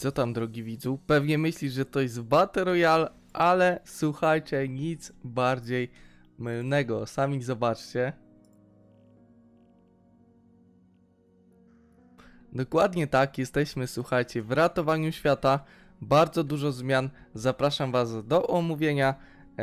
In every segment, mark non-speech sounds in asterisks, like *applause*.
Co tam, drogi widzu? Pewnie myślisz, że to jest Battle Royale, ale słuchajcie, nic bardziej mylnego. Sami zobaczcie. Dokładnie tak, jesteśmy, słuchajcie, w ratowaniu świata. Bardzo dużo zmian. Zapraszam Was do omówienia.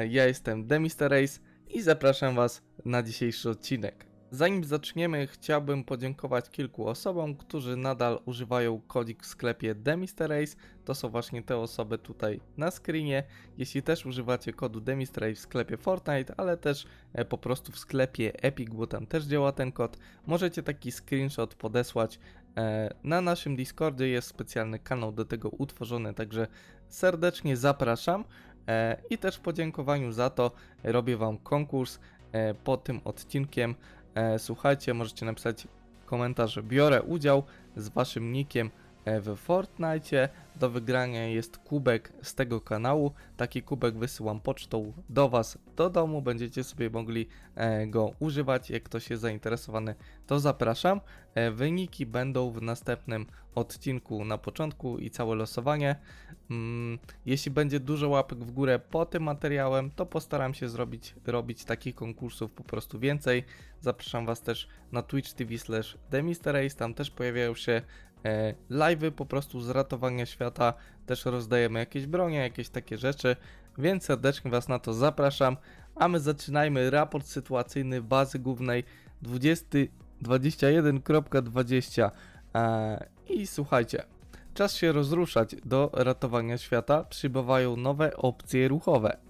Ja jestem Demister Race i zapraszam Was na dzisiejszy odcinek. Zanim zaczniemy, chciałbym podziękować kilku osobom, którzy nadal używają kodik w sklepie Demister Race. To są właśnie te osoby tutaj na screenie. Jeśli też używacie kodu Demister Race w sklepie Fortnite, ale też e, po prostu w sklepie Epic, bo tam też działa ten kod, możecie taki screenshot podesłać E, Na naszym Discordzie jest specjalny kanał do tego utworzony, także serdecznie zapraszam. E, I też w podziękowaniu za to robię Wam konkurs pod tym odcinkiem. E, Słuchajcie, możecie napisać komentarz, biorę udział z Waszym nickiem e, w Fortnite. Do wygrania jest kubek z tego kanału. Taki kubek wysyłam pocztą do Was do domu. Będziecie sobie mogli e, go używać. Jak ktoś jest zainteresowany, to zapraszam. E, Wyniki będą w następnym odcinku na początku i całe losowanie. Mm, Jeśli będzie dużo łapek w górę po tym materiałem, to postaram się zrobić robić takich konkursów po prostu więcej. Zapraszam Was też na Twitch TV slash TheMrRace, tam też pojawiają się e, live'y po prostu z ratowania świata, też rozdajemy jakieś bronie, jakieś takie rzeczy, więc serdecznie Was na to zapraszam, a my zaczynajmy raport sytuacyjny bazy głównej 20 21.20 e, i słuchajcie, czas się rozruszać do ratowania świata, przybywają nowe opcje ruchowe.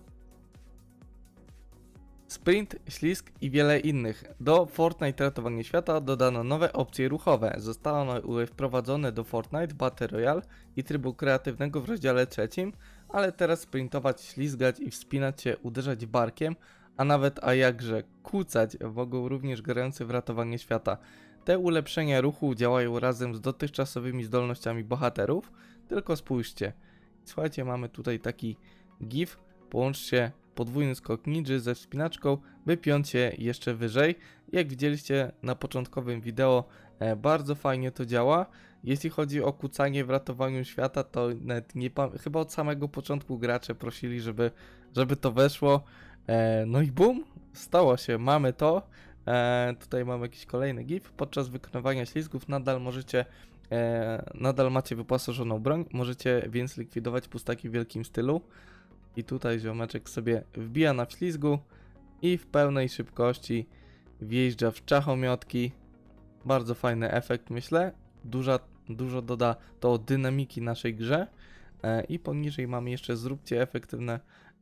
Sprint, ślizg i wiele innych. Do Fortnite Ratowanie Świata dodano nowe opcje ruchowe. Zostały one wprowadzone do Fortnite Battle Royale i trybu kreatywnego w rozdziale trzecim, ale teraz sprintować, ślizgać i wspinać się, uderzać barkiem, a nawet a jakże kucać mogą również grający w ratowanie świata. Te ulepszenia ruchu działają razem z dotychczasowymi zdolnościami bohaterów, tylko spójrzcie. Słuchajcie, mamy tutaj taki gif, połączcie podwójny skok ninja ze wspinaczką, by piąć się jeszcze wyżej. Jak widzieliście na początkowym wideo, e, bardzo fajnie to działa. Jeśli chodzi o kucanie w ratowaniu świata, to nawet nie chyba od samego początku gracze prosili, żeby, żeby to weszło. E, no i bum, stało się, mamy to. E, tutaj mamy jakiś kolejny gif. Podczas wykonywania ślizgów nadal możecie, nadal macie wyposażoną broń, możecie więc likwidować pustaki w wielkim stylu. I tutaj ziomeczek sobie wbija na wślizgu i w pełnej szybkości wjeżdża w czachomiotki. Bardzo fajny efekt, myślę. Duża, dużo doda to dynamiki naszej grze. E, I poniżej mamy jeszcze zróbcie efektywne,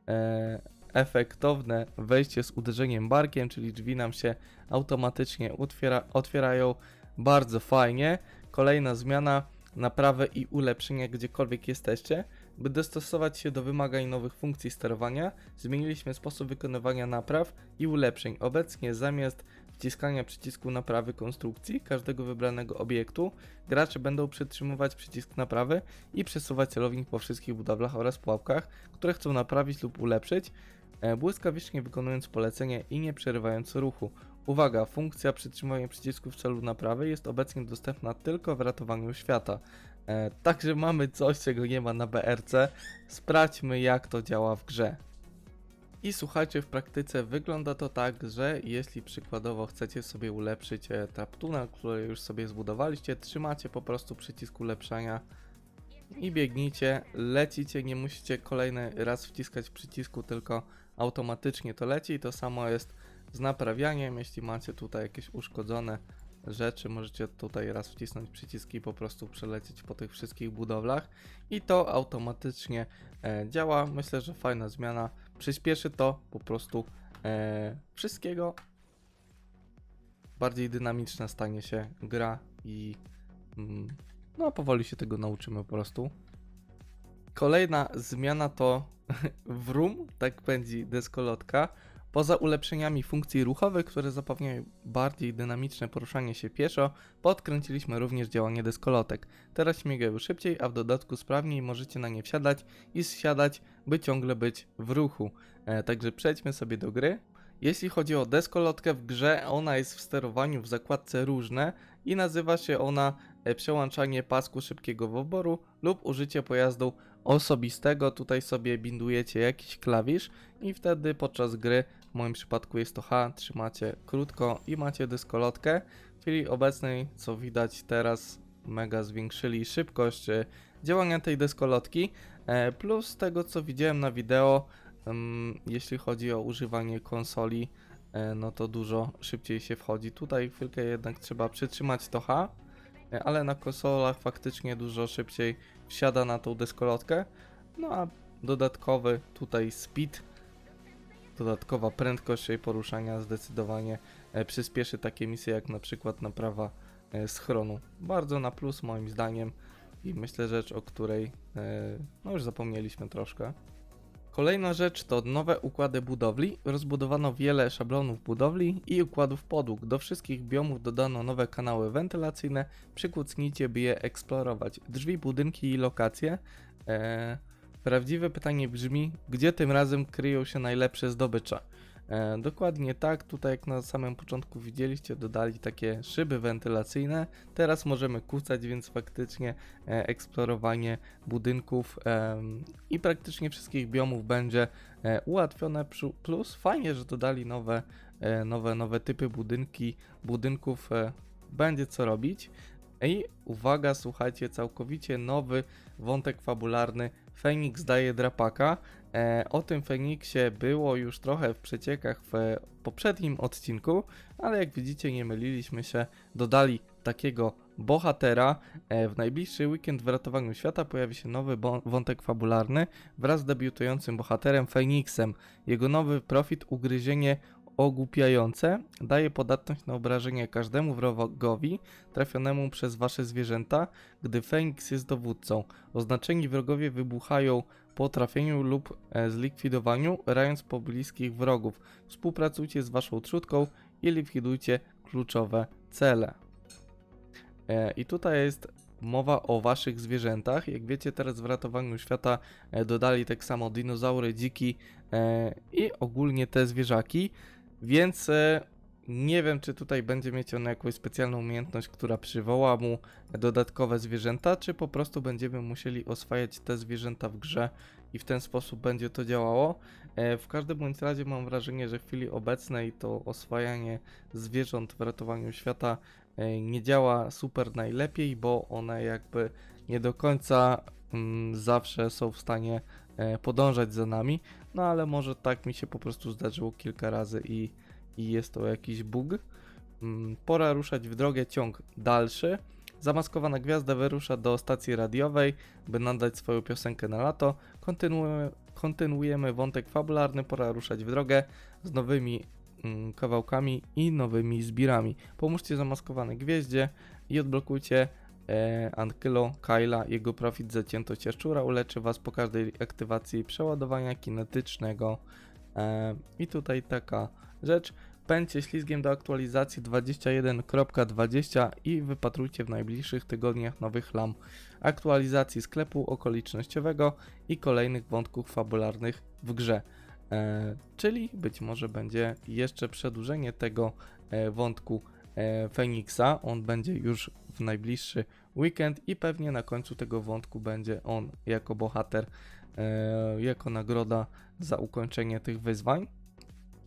e, efektowne wejście z uderzeniem barkiem, czyli drzwi nam się automatycznie otwiera, otwierają. Bardzo fajnie. Kolejna zmiana, naprawy i ulepszenia gdziekolwiek jesteście. By dostosować się do wymagań nowych funkcji sterowania, zmieniliśmy sposób wykonywania napraw i ulepszeń. Obecnie zamiast wciskania przycisku naprawy konstrukcji każdego wybranego obiektu, gracze będą przytrzymywać przycisk naprawy i przesuwać celownik po wszystkich budowlach oraz pułapkach, które chcą naprawić lub ulepszyć, e, błyskawicznie wykonując polecenie i nie przerywając ruchu. Uwaga, funkcja przytrzymywania przycisku w celu naprawy jest obecnie dostępna tylko w ratowaniu świata. E, także mamy coś, czego nie ma na BRC. Sprawdźmy, jak to działa w grze. I słuchajcie, w praktyce wygląda to tak, że jeśli przykładowo chcecie sobie ulepszyć e, trap tunel, który już sobie zbudowaliście, trzymacie po prostu przycisk ulepszania i biegnijcie, lecicie, nie musicie kolejny raz wciskać przycisku, tylko automatycznie to leci to samo jest z naprawianiem, jeśli macie tutaj jakieś uszkodzone rzeczy, możecie tutaj raz wcisnąć przyciski i po prostu przelecieć po tych wszystkich budowlach i to automatycznie e, działa. Myślę, że fajna zmiana. Przyspieszy to po prostu e, wszystkiego. Bardziej dynamiczna stanie się gra i mm, no powoli się tego nauczymy po prostu. Kolejna zmiana to *laughs* Vroom, tak pędzi deskolotka. Poza ulepszeniami funkcji ruchowych, które zapewniają bardziej dynamiczne poruszanie się pieszo, podkręciliśmy również działanie deskolotek. Teraz śmigają szybciej, a w dodatku sprawniej możecie na nie wsiadać i zsiadać, by ciągle być w ruchu. E, także przejdźmy sobie do gry. Jeśli chodzi o deskolotkę w grze, ona jest w sterowaniu w zakładce różne i nazywa się ona e, przełączanie pasku szybkiego wyboru lub użycie pojazdu osobistego. Tutaj sobie bindujecie jakiś klawisz i wtedy podczas gry, moim przypadku jest to H, trzymacie krótko i macie dyskolotkę. W chwili obecnej, co widać teraz, mega zwiększyli szybkość e, działania tej deskolotki. E, Plus tego co widziałem na wideo, jeśli chodzi o używanie konsoli, e, no to dużo szybciej się wchodzi. Tutaj chwilkę jednak trzeba przytrzymać to H, ale na konsolach faktycznie dużo szybciej wsiada na tą deskolotkę. No a dodatkowy tutaj speed, dodatkowa prędkość jej poruszania zdecydowanie e, przyspieszy takie misje jak na przykład naprawa e, schronu. Bardzo na plus moim zdaniem i myślę rzecz, o której e, no już zapomnieliśmy troszkę. Kolejna rzecz to nowe układy budowli. Rozbudowano wiele szablonów budowli i układów podłóg. Do wszystkich biomów dodano nowe kanały wentylacyjne. Przykucnijcie, by je eksplorować. Drzwi, budynki i lokacje. E, prawdziwe pytanie brzmi, gdzie tym razem kryją się najlepsze zdobycze? E, dokładnie tak, tutaj jak na samym początku widzieliście, dodali takie szyby wentylacyjne. Teraz możemy kucać, więc faktycznie e, eksplorowanie budynków em, i praktycznie wszystkich biomów będzie e, ułatwione. Plus fajnie, że dodali nowe, e, nowe, nowe typy budynki, budynków. E, będzie co robić. I uwaga, słuchajcie, całkowicie nowy wątek fabularny. Feniks daje drapaka. E, o tym Feniksie było już trochę w przeciekach w poprzednim odcinku, ale jak widzicie, nie myliliśmy się. Dodali takiego bohatera. E, w najbliższy weekend w ratowaniu świata pojawi się nowy wątek fabularny wraz z debiutującym bohaterem Feniksem. Jego nowy profit ugryzienie ogłupiające daje podatność na obrażenie każdemu wrogowi trafionemu przez wasze zwierzęta, gdy Feniks jest dowódcą. Oznaczeni wrogowie wybuchają po trafieniu lub e, zlikwidowaniu, rając pobliskich wrogów. Współpracujcie z waszą trzutką i likwidujcie kluczowe cele. E, I tutaj jest mowa o waszych zwierzętach. Jak wiecie, teraz w ratowaniu świata e, dodali tak samo dinozaury, dziki i ogólnie te zwierzaki, więc e, nie wiem, czy tutaj będzie mieć on jakąś specjalną umiejętność, która przywoła mu dodatkowe zwierzęta, czy po prostu będziemy musieli oswajać te zwierzęta w grze i w ten sposób będzie to działało. E, W każdym bądź razie mam wrażenie, że w chwili obecnej to oswajanie zwierząt w ratowaniu świata e, nie działa super najlepiej, bo one jakby nie do końca mm, zawsze są w stanie podążać za nami. No ale może tak mi się po prostu zdarzyło kilka razy i, i jest to jakiś bug. Mm, Pora ruszać w drogę ciąg dalszy. Zamaskowana gwiazda wyrusza do stacji radiowej, by nadać swoją piosenkę na lato. Kontynuujemy, kontynuujemy wątek fabularny, pora ruszać w drogę z nowymi mm, kawałkami i nowymi zbirami. Pomóżcie zamaskowanej gwieździe i odblokujcie e, Ankylo Kyla. Jego profit zacięto cieszczura uleczy Was po każdej aktywacji przeładowania kinetycznego. E, I tutaj taka rzecz. Pędźcie ślizgiem do aktualizacji 21.20 i wypatrujcie w najbliższych tygodniach nowych lam, aktualizacji sklepu okolicznościowego i kolejnych wątków fabularnych w grze. E, czyli być może będzie jeszcze przedłużenie tego e, wątku e, Feniksa. On będzie już w najbliższy weekend i pewnie na końcu tego wątku będzie on jako bohater, e, jako nagroda za ukończenie tych wyzwań.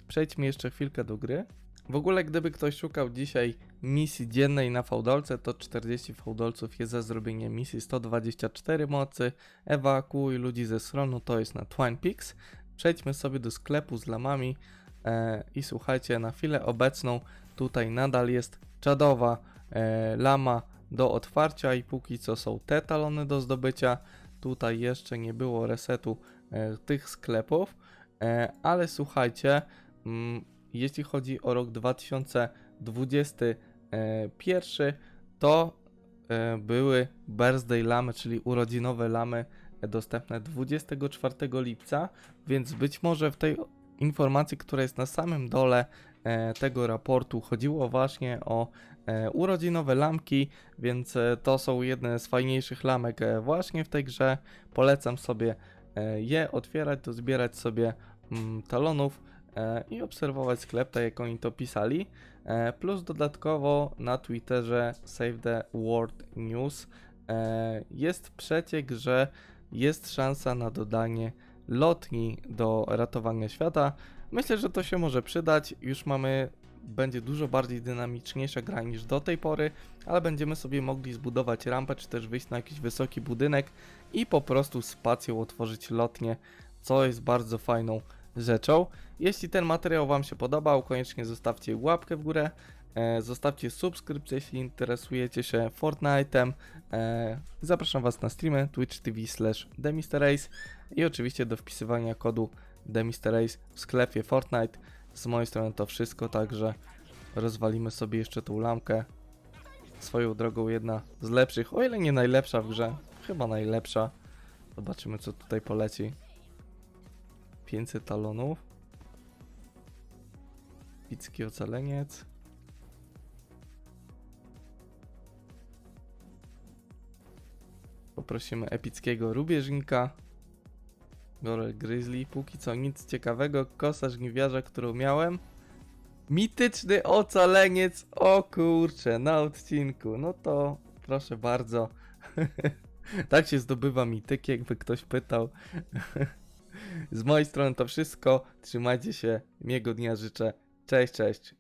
Przejdźmy jeszcze chwilkę do gry. W ogóle, gdyby ktoś szukał dzisiaj misji dziennej na fałdolce, to 40 fałdolców jest za zrobienie misji 124 mocy. Ewakuuj ludzi ze schronu, to jest na Twine Peaks. Przejdźmy sobie do sklepu z lamami e, i słuchajcie, na chwilę obecną tutaj nadal jest czadowa e, lama do otwarcia i póki co są te talony do zdobycia. Tutaj jeszcze nie było resetu e, tych sklepów, e, ale słuchajcie, mm, jeśli chodzi o rok 2021, to e, były birthday lamy, czyli urodzinowe lamy dostępne 24 lipca, więc być może w tej informacji, która jest na samym dole e, tego raportu, chodziło właśnie o e, urodzinowe lamki, więc e, to są jedne z fajniejszych lamek właśnie w tej grze. Polecam sobie je otwierać, to zbierać sobie mm, talonów. i obserwować sklep, tak jak oni to pisali. Plus dodatkowo na Twitterze Save the World News jest przeciek, że jest szansa na dodanie lotni do ratowania świata. Myślę, że to się może przydać. Już mamy, będzie dużo bardziej dynamiczniejsza gra niż do tej pory, ale będziemy sobie mogli zbudować rampę, czy też wyjść na jakiś wysoki budynek i po prostu spacją otworzyć lotnię, co jest bardzo fajną rzeczą. Jeśli ten materiał Wam się podobał, koniecznie zostawcie łapkę w górę. E, zostawcie subskrypcję, jeśli interesujecie się Fortnite'em. E, zapraszam Was na streamy Twitch TV slash TheMrAce i oczywiście do wpisywania kodu TheMrAce w sklepie Fortnite. Z mojej strony to wszystko, także rozwalimy sobie jeszcze tą lampkę. Swoją drogą jedna z lepszych, o ile nie najlepsza w grze, chyba najlepsza. Zobaczymy co tutaj poleci. 500 talonów. Picki ocaleniec. Poprosimy epickiego rubieżnika. Gorel Grizzly. Póki co nic ciekawego. Kosa żniwiarza, którą miałem. Mityczny ocaleniec. O kurcze, na odcinku. No to proszę bardzo. *laughs* tak się zdobywa mityki, jakby ktoś pytał. *laughs* Z mojej strony to wszystko. Trzymajcie się. Miłego dnia życzę. Cześć, cześć.